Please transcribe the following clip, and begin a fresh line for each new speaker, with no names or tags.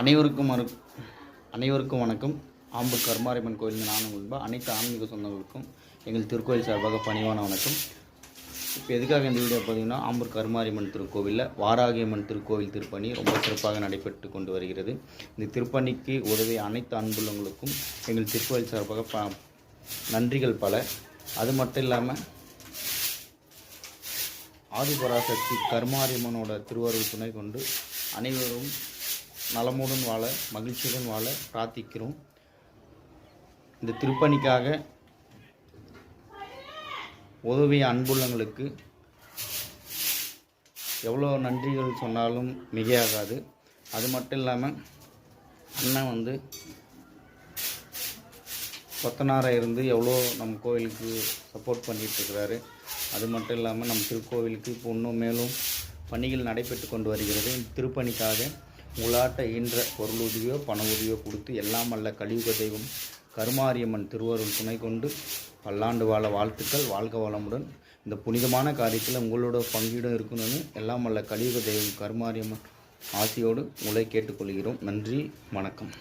அனைவருக்கும் மறு அனைவருக்கும் வணக்கம். ஆம்பூர் கருமாரியம்மன் கோயில் நானும் உள்பா அனைத்து ஆன்மீக சொந்தங்களுக்கும் எங்கள் திருக்கோயில் சார்பாக பணிவான வணக்கம். இப்போ எதுக்காக இந்த வீடியோ பார்த்தீங்கன்னா ஆம்பூர் கருமாரியம்மன் திருக்கோவிலில் வாராகியம்மன் திருக்கோவில் திருப்பணி ரொம்ப சிறப்பாக நடைபெற்று கொண்டு வருகிறது. இந்த திருப்பணிக்கு உதவிய அனைத்து அன்புள்ளவங்களுக்கும் எங்கள் திருக்கோயில் சார்பாக ப நன்றிகள் பல. அது மட்டும் இல்லாமல் ஆதிபராசக்தி கருமாரியம்மனோட திருவாரூர் துணை கொண்டு அனைவரும் நலமுடன் வாழ மகிழ்ச்சியுடன் வாழ பிரார்த்திக்கிறோம். இந்த திருப்பணிக்காக உதவிய அன்புள்ளங்களுக்கு எவ்வளோ நன்றிகள் சொன்னாலும் மிகையாகாது. அது மட்டும் இல்லாமல் அண்ணன் வந்து கொத்தனாராக இருந்து எவ்வளோ நம்ம கோவிலுக்கு சப்போர்ட் பண்ணிகிட்ருக்கிறாரு அது மட்டும் இல்லாமல் நம் திருக்கோவிலுக்கு இப்போ இன்னும் மேலும் பணிகள் நடைபெற்று கொண்டு வருகிறது. இந்த திருப்பணிக்காக உலாட்ட ஈன்ற பொருளுதவியோ பண உதவியோ கொடுத்து எல்லாம் அல்ல கலியுக தெய்வம் கருமாரியம்மன் திருவருள் துணை கொண்டு பல்லாண்டு வாழ வாழ்த்துக்கள் வாழ்க வளமுடன். இந்த புனிதமான காரியத்தில் உங்களோட பங்கீடும் இருக்கணும்னு எல்லாம் அல்ல கலியுக தெய்வம் கருமாரியம்மன் ஆசியோடு உங்களை கேட்டுக்கொள்கிறோம். நன்றி வணக்கம்.